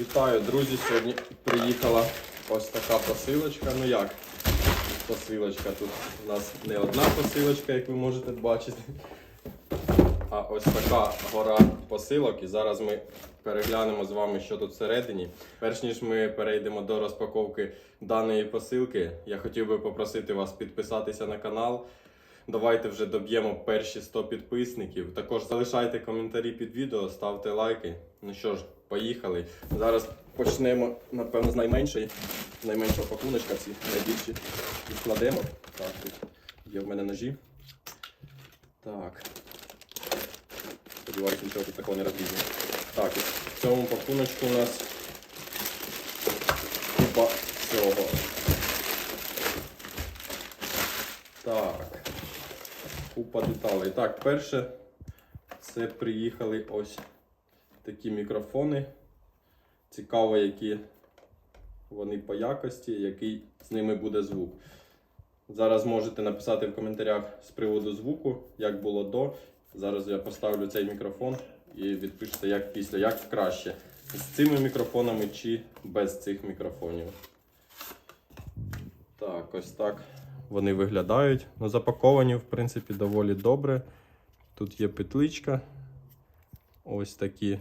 Вітаю, друзі! Сьогодні приїхала ось така посилочка. Ну як? Посилочка тут у нас не одна посилочка, як ви можете бачити. А ось така гора посилок. І зараз ми переглянемо з вами, що тут всередині. Перш ніж ми перейдемо до розпаковки даної посилки, я хотів би попросити вас підписатися на канал. Давайте вже доб'ємо перші 100 підписників. Також залишайте коментарі під відео, ставте лайки. Ну що ж, поїхали. Зараз почнемо, напевно, з найменшої. З найменшого пакуночка, ці найбільші відкладемо. Так, тут є в мене ножі. Так. Сподіваюся, нічого тут такого не розрізне. Так, в цьому пакуночку у нас купа всього. Так. Купа деталей. Так, перше, це приїхали ось такі мікрофони. Цікаво, які вони по якості, який з ними буде звук. Зараз можете написати в коментарях з приводу звуку, як було до. Зараз я поставлю цей мікрофон і відпишете, як після, як краще. З цими мікрофонами чи без цих мікрофонів. Так, ось так вони виглядають. Ну, запаковані, в принципі, доволі добре. Тут є петличка. Ось такі.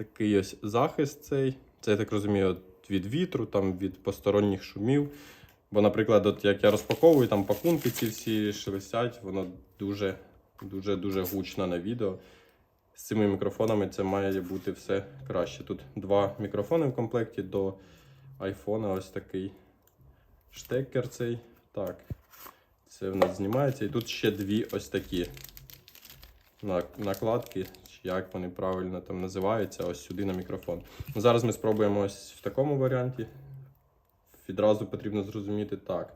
Такий ось захист цей. Це, я так розумію, від вітру, там, від посторонніх шумів. Бо, наприклад, от як я розпаковую, там пакунки ці всі шелестять, воно дуже, дуже, дуже гучно на відео. З цими мікрофонами це має бути все краще. Тут два мікрофони в комплекті до айфона ось такий штекер цей. Так. Це в нас знімається. І тут ще дві ось такі накладки, як вони правильно там називаються, ось сюди на мікрофон. Ну, Зараз ми спробуємо ось в такому варіанті. Відразу потрібно зрозуміти так.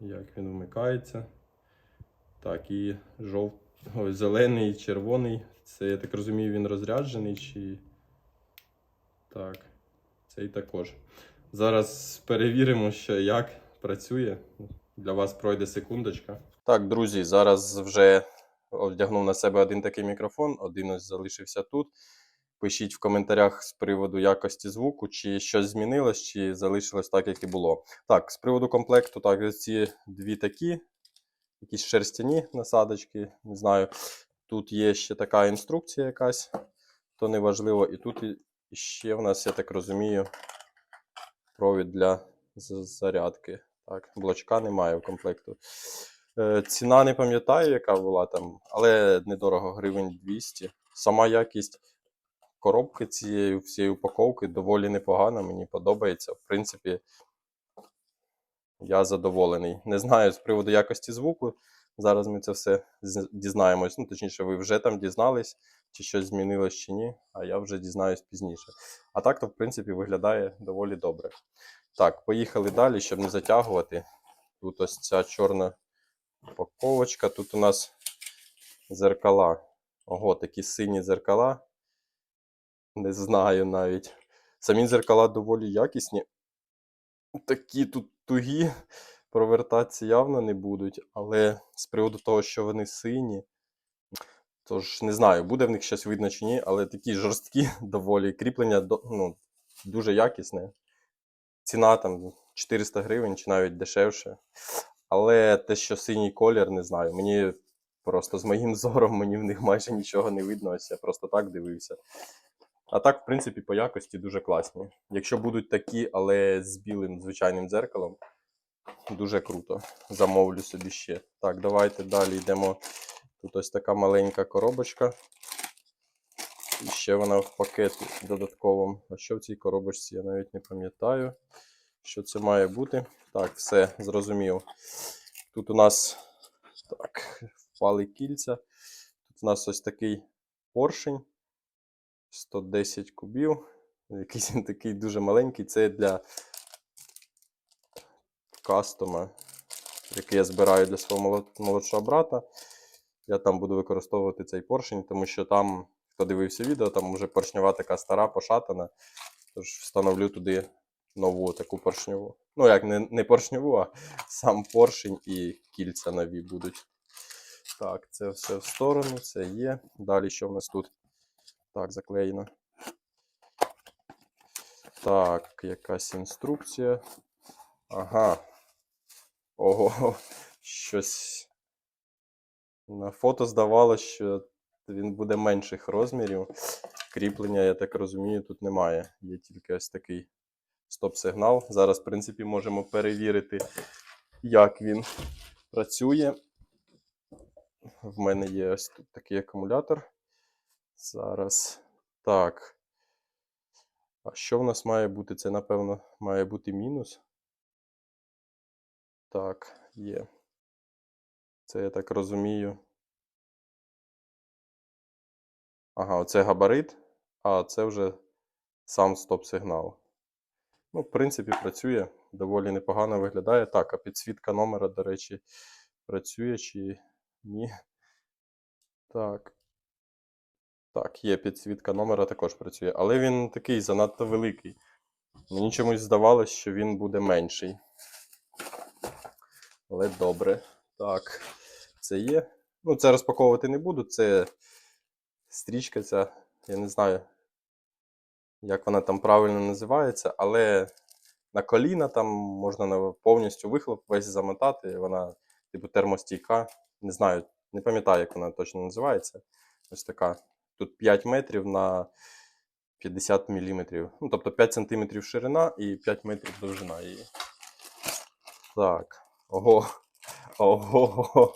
Як він вмикається. Так, і жов... Ой, зелений, червоний. Це, я так розумію, він розряджений чи. Так. Цей також. Зараз перевіримо, що як працює. Для вас пройде секундочка. Так, друзі, зараз вже одягнув на себе один такий мікрофон, один ось залишився тут. Пишіть в коментарях з приводу якості звуку, чи щось змінилось, чи залишилось так, як і було. Так, з приводу комплекту, так, ці дві такі, якісь шерстяні насадочки, не знаю. Тут є ще така інструкція якась, то не важливо. І тут ще в нас, я так розумію, провід для зарядки. Так, блочка немає в комплекту. Е, ціна не пам'ятаю, яка була там, але недорого, гривень 200. Сама якість коробки цієї всієї упаковки доволі непогана, мені подобається. В принципі, я задоволений. Не знаю з приводу якості звуку. Зараз ми це все дізнаємось. Ну, точніше, ви вже там дізнались, чи щось змінилось чи ні, а я вже дізнаюсь пізніше. А так то, в принципі, виглядає доволі добре. Так, поїхали далі, щоб не затягувати. Тут ось ця чорна упаковочка. Тут у нас зеркала. Ого, такі сині зеркала. Не знаю навіть. Самі зеркала доволі якісні. Такі тут тугі. Провертатися явно не будуть, але з приводу того, що вони сині, тож не знаю, буде в них щось видно чи ні, але такі жорсткі доволі. Кріплення ну, дуже якісне. Ціна там 400 гривень чи навіть дешевше. Але те, що синій колір, не знаю. Мені просто з моїм зором мені в них майже нічого не видно. Ось я просто так дивився. А так, в принципі, по якості дуже класні. Якщо будуть такі, але з білим звичайним дзеркалом, дуже круто. Замовлю собі ще. Так, давайте далі йдемо. Тут ось така маленька коробочка. І ще вона в пакеті додатковому. А що в цій коробочці, я навіть не пам'ятаю, що це має бути. Так, все, зрозумів. Тут у нас так, впали кільця. Тут у нас ось такий поршень. 110 кубів. Якийсь він такий дуже маленький. Це для кастома, який я збираю для свого молодшого брата. Я там буду використовувати цей поршень, тому що там, хто дивився відео, там вже поршнева така стара, пошатана. Тож встановлю туди нову таку поршневу. Ну, як не, не поршневу, а сам поршень і кільця нові будуть. Так, це все в сторону, це є. Далі що в нас тут? Так, заклеєно. Так, якась інструкція. Ага. Ого, щось. На фото здавалося, що він буде менших розмірів. Кріплення, я так розумію, тут немає. Є тільки ось такий стоп-сигнал. Зараз, в принципі, можемо перевірити, як він працює. В мене є ось тут такий акумулятор. Зараз. Так. А що в нас має бути? Це, напевно, має бути мінус. Так, є. Це я так розумію. Ага, оце габарит, а це вже сам стоп-сигнал. Ну, в принципі, працює, доволі непогано виглядає. Так, а підсвітка номера, до речі, працює чи ні. Так. Так, є підсвітка номера, також працює. Але він такий занадто великий. Мені чомусь здавалось, що він буде менший. Але добре. Так, це є. Ну, це розпаковувати не буду. Це стрічка ця, я не знаю, як вона там правильно називається, але на коліна там можна повністю вихлоп весь замотати. Вона, типу, термостійка. Не знаю, не пам'ятаю, як вона точно називається. Ось така. Тут 5 метрів на 50 мм. Ну, тобто 5 см ширина і 5 метрів довжина її. Так. Ого. Ого.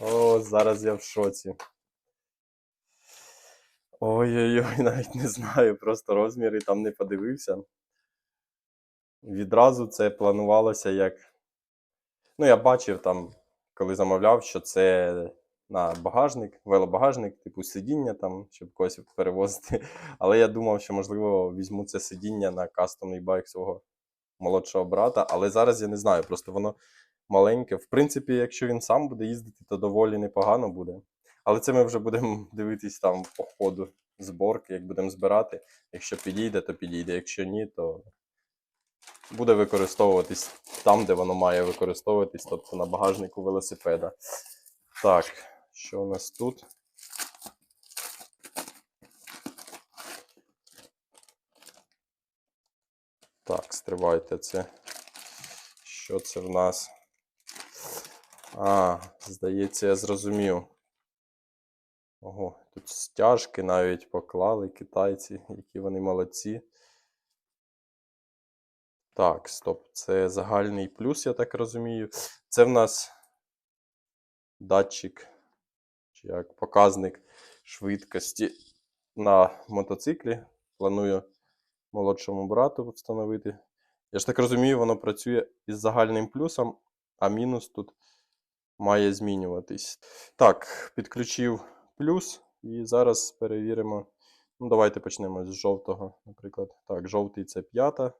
О, зараз я в шоці. Ой-ой-ой, навіть не знаю, просто розміри там не подивився. Відразу це планувалося як. Ну, я бачив там, коли замовляв, що це на багажник, велобагажник, типу сидіння там, щоб когось перевозити. Але я думав, що можливо візьму це сидіння на кастомний байк свого молодшого брата. Але зараз я не знаю, просто воно маленьке. В принципі, якщо він сам буде їздити, то доволі непогано буде. Але це ми вже будемо дивитись там по ходу зборки, як будемо збирати. Якщо підійде, то підійде. Якщо ні, то буде використовуватись там, де воно має використовуватись, тобто на багажнику велосипеда. Так, що у нас тут? Так, стривайте це. Що це в нас? А, здається, я зрозумів. Ого, тут стяжки навіть поклали китайці, які вони молодці. Так, стоп, це загальний плюс, я так розумію. Це в нас датчик, чи як показник швидкості на мотоциклі. Планую молодшому брату встановити. Я ж так розумію, воно працює із загальним плюсом, а мінус тут має змінюватись. Так, підключив плюс і зараз перевіримо. Ну, давайте почнемо з жовтого, наприклад. Так, жовтий це п'ята,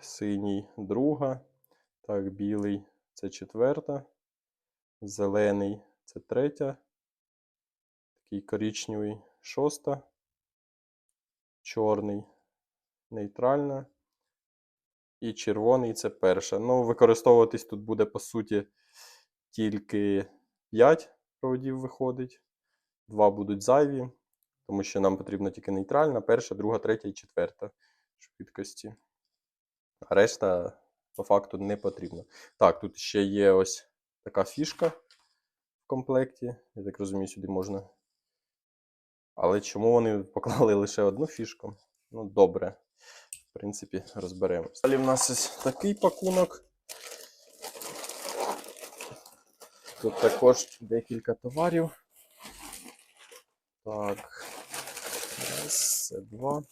синій друга. Так, білий це четверта, зелений це третя, такий коричневий шоста, чорний нейтральна. І червоний це перша. Ну, використовуватись тут буде, по суті, тільки 5 проводів виходить. Два будуть зайві, тому що нам потрібна тільки нейтральна, перша, друга, третя і четверта швидкості. А решта, по факту, не потрібно. Так, тут ще є ось така фішка в комплекті. Я так розумію, сюди можна. Але чому вони поклали лише одну фішку? Ну, добре. В принципі, розберемось. Далі в нас ось такий пакунок. Тут також декілька товарів. Так. Раз, два.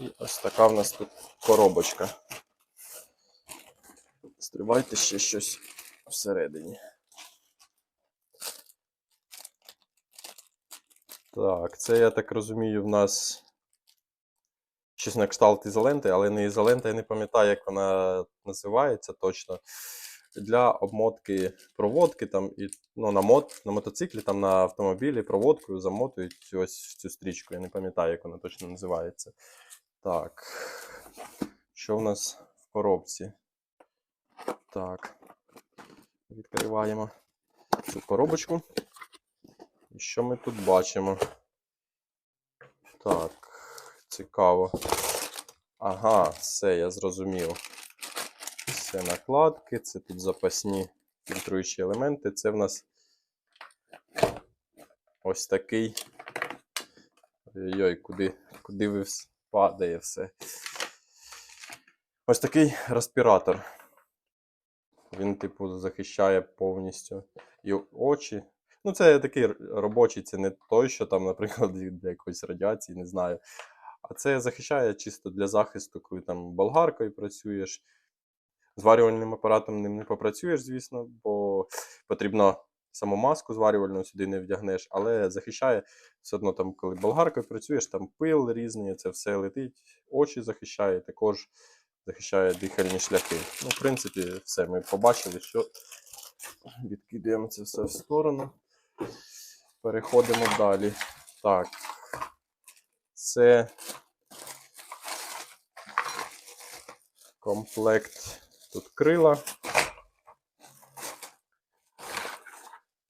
І ось така в нас тут коробочка. Стривайте ще щось всередині. Так, це, я так розумію, в нас щось на кшталт ізоленти, але не ізолента, я не пам'ятаю, як вона називається точно. Для обмотки проводки там і ну, на, мот, на мотоциклі, там на автомобілі проводкою замотують ось цю стрічку. Я не пам'ятаю, як вона точно називається. Так. Що в нас в коробці? Так. Відкриваємо цю коробочку. І що ми тут бачимо? Так, цікаво. Ага, все, я зрозумів. Це накладки, це тут запасні фільтруючі елементи. Це в нас ось такий. Ой-ой, куди, куди ви падає все. Ось такий респіратор. Він, типу, захищає повністю і очі. Ну, це такий робочий, це не той, що там, наприклад, від якоїсь радіації, не знаю. А це захищає чисто для захисту, коли там болгаркою працюєш. Зварювальним апаратом ним не попрацюєш, звісно, бо потрібно саму маску зварювальну сюди не вдягнеш, але захищає все одно там, коли болгаркою працюєш, там пил різний, це все летить, очі захищає, також захищає дихальні шляхи. Ну, в принципі, все, ми побачили, що відкидаємо це все в сторону. Переходимо далі. Так. Це комплект тут крила.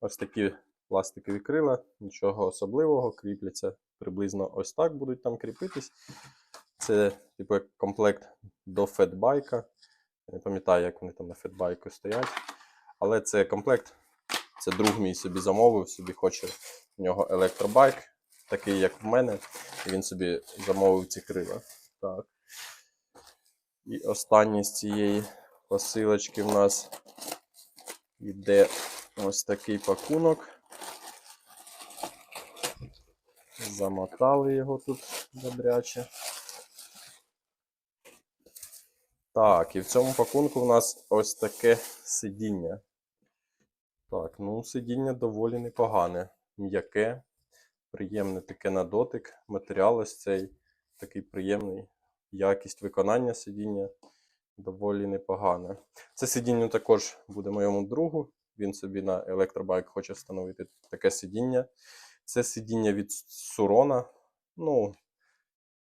Ось такі пластикові крила, нічого особливого, кріпляться приблизно ось так будуть там кріпитись. Це типу комплект до фетбайка. Я не пам'ятаю, як вони там на фетбайку стоять. Але це комплект. Це друг мій собі замовив, собі хоче в нього електробайк, такий як в мене. І він собі замовив ці крила. Так. І останній з цієї посилочки в нас йде ось такий пакунок. Замотали його тут добряче. Так, і в цьому пакунку в нас ось таке сидіння. Так, ну сидіння доволі непогане. М'яке, приємне таке на дотик. Матеріал ось цей такий приємний. Якість виконання сидіння доволі непогана. Це сидіння також буде моєму другу. Він собі на електробайк хоче встановити таке сидіння. Це сидіння від Сурона. Ну,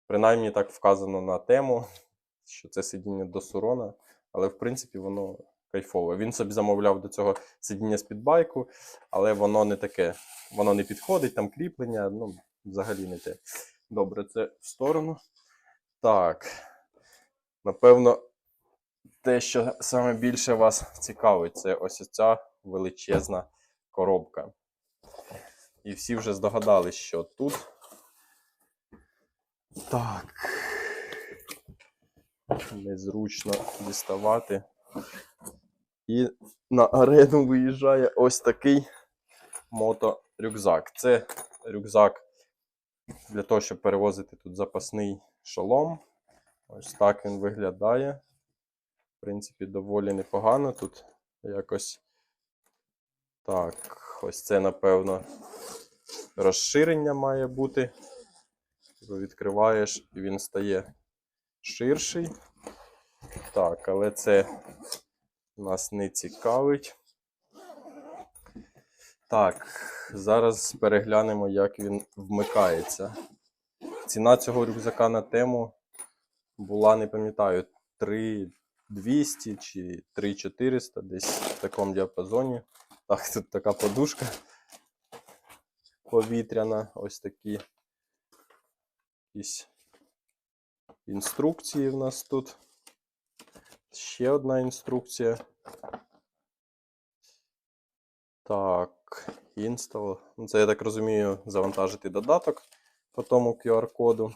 принаймні так вказано на тему, що це сидіння до Сурона, але в принципі воно кайфове. Він собі замовляв до цього сидіння з-під байку, але воно не таке. Воно не підходить, там кріплення, ну, взагалі не те. Добре, це в сторону. Так. Напевно, те, що саме більше вас цікавить, це ось ця величезна коробка. І всі вже здогадались, що тут. Так. Незручно діставати. І на арену виїжджає ось такий моторюкзак. Це рюкзак для того, щоб перевозити тут запасний шолом. Ось так він виглядає. В принципі, доволі непогано. Тут якось. Так, ось це, напевно, розширення має бути. Його відкриваєш і він стає ширший. Так, але це нас не цікавить. Так, зараз переглянемо, як він вмикається. Ціна цього рюкзака на тему була, не пам'ятаю, 3200 чи 3400, десь в такому діапазоні. Так, тут така подушка повітряна, ось такі якісь інструкції в нас тут. Ще одна інструкція. Так, install. Ну, Це, я так розумію, завантажити додаток по тому QR-коду.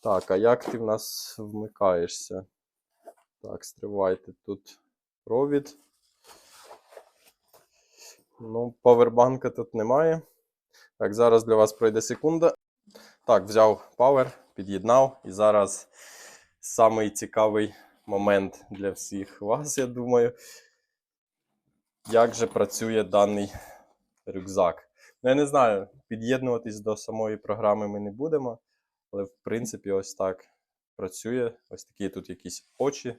Так, а як ти в нас вмикаєшся? Так, стривайте тут провід. Ну, павербанка тут немає. Так, зараз для вас пройде секунда. Так, взяв павер, під'єднав. І зараз самий цікавий момент для всіх вас, я думаю. Як же працює даний рюкзак? Ну, я не знаю, під'єднуватись до самої програми ми не будемо, але в принципі ось так працює. Ось такі тут якісь очі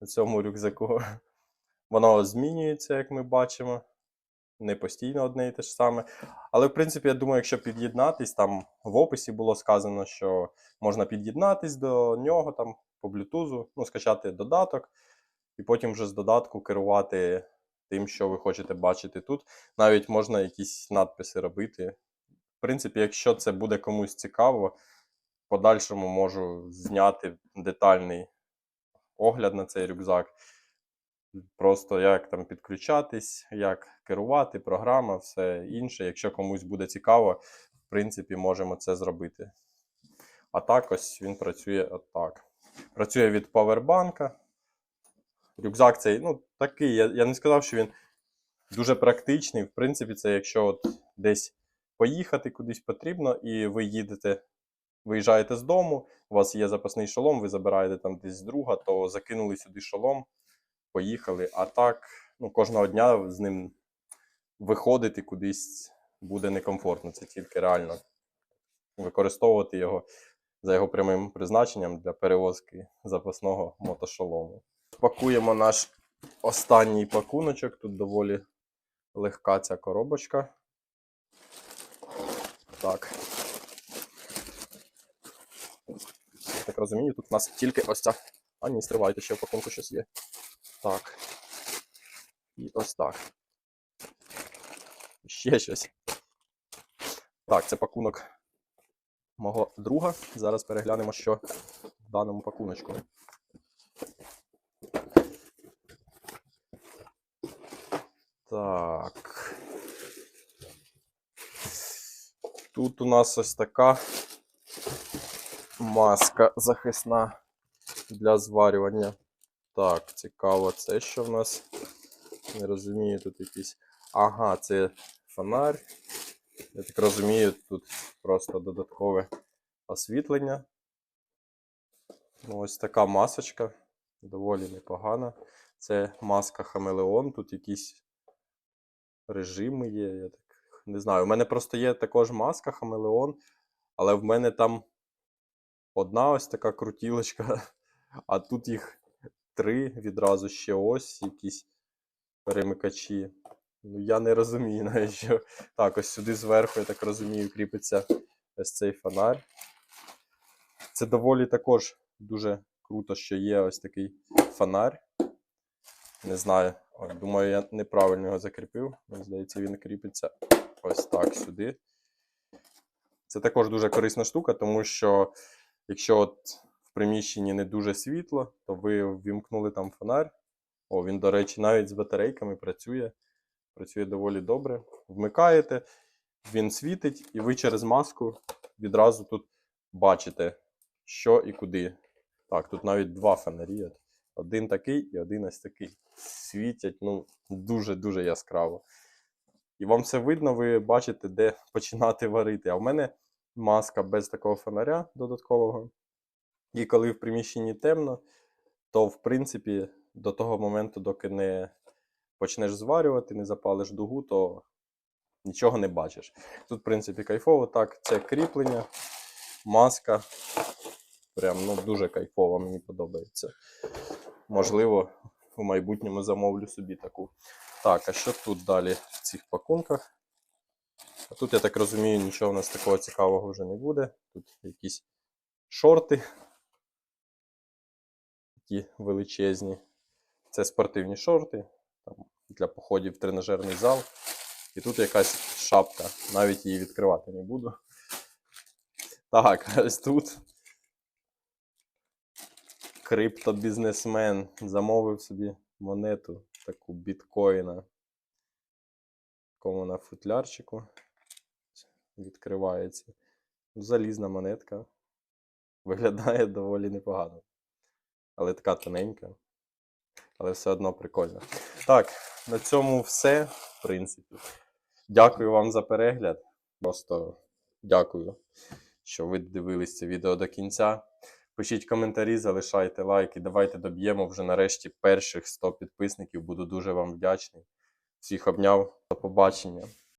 на цьому рюкзаку. Воно змінюється, як ми бачимо. Не постійно одне і те ж саме. Але, в принципі, я думаю, якщо під'єднатись, там в описі було сказано, що можна під'єднатись до нього там по блютузу, ну, скачати додаток, і потім вже з додатку керувати тим, що ви хочете бачити тут. Навіть можна якісь надписи робити. В принципі, якщо це буде комусь цікаво, в подальшому можу зняти детальний огляд на цей рюкзак. Просто як там підключатись, як керувати, програма, все інше. Якщо комусь буде цікаво, в принципі, можемо це зробити. А так ось він працює отак. Працює від павербанка. Рюкзак цей, ну, такий. Я, я не сказав, що він дуже практичний. В принципі, це якщо от десь поїхати кудись потрібно, і ви їдете, виїжджаєте з дому, у вас є запасний шолом, ви забираєте там десь друга, то закинули сюди шолом, поїхали. А так, ну, кожного дня з ним виходити кудись буде некомфортно. Це тільки реально використовувати його за його прямим призначенням для перевозки запасного мотошолому. Пакуємо наш останній пакуночок. Тут доволі легка ця коробочка. Так. Так розумію, тут у нас тільки ось ця. А ні, стривайте, ще в пакунку щось є. Так. І ось так. Ще щось. Так, це пакунок мого друга. Зараз переглянемо, що в даному пакуночку. Так. Тут у нас ось така маска захисна для зварювання. Так, цікаво, це що в нас? Не розумію, тут якийсь. Ага, це фонарь. Я так розумію, тут просто додаткове освітлення. Ну, ось така масочка. Доволі непогана. Це маска Хамелеон. Тут якісь режими є. Я так не знаю. У мене просто є також маска Хамелеон, але в мене там одна ось така крутілочка, а тут їх три відразу ще ось якісь перемикачі. Ну, я не розумію, навіть що. Так, ось сюди зверху, я так розумію, кріпиться ось цей фонарь. Це доволі також дуже круто, що є ось такий фонарь. Не знаю, думаю, я неправильно його закріпив. Мені здається, він кріпиться ось так сюди. Це також дуже корисна штука, тому що якщо от в приміщенні не дуже світло, то ви ввімкнули там фонарь. О, він, до речі, навіть з батарейками працює. Працює доволі добре. Вмикаєте, він світить, і ви через маску відразу тут бачите, що і куди. Так, тут навіть два фонарі. Один такий і один ось такий. Світять ну, дуже-дуже яскраво. І вам все видно, ви бачите, де починати варити. А в мене маска без такого фонаря додаткового. І коли в приміщенні темно, то в принципі до того моменту, доки не почнеш зварювати, не запалиш дугу, то нічого не бачиш. Тут, в принципі, кайфово. Так, це кріплення, маска. Прям ну, дуже кайфово, мені подобається. Можливо, в майбутньому замовлю собі таку. Так, а що тут далі в цих пакунках? А тут, я так розумію, нічого у нас такого цікавого вже не буде. Тут якісь шорти. Такі величезні. Це спортивні шорти там, для походів в тренажерний зал. І тут якась шапка. Навіть її відкривати не буду. Так, ось тут. Криптобізнесмен замовив собі монету таку біткоїна. Такому на футлярчику. Відкривається. Залізна монетка. Виглядає доволі непогано. Але така тоненька. Але все одно прикольно. Так, на цьому все, в принципі. Дякую вам за перегляд. Просто дякую, що ви дивились це відео до кінця. Пишіть коментарі, залишайте лайки. Давайте доб'ємо вже нарешті перших 100 підписників. Буду дуже вам вдячний. Всіх обняв. До побачення.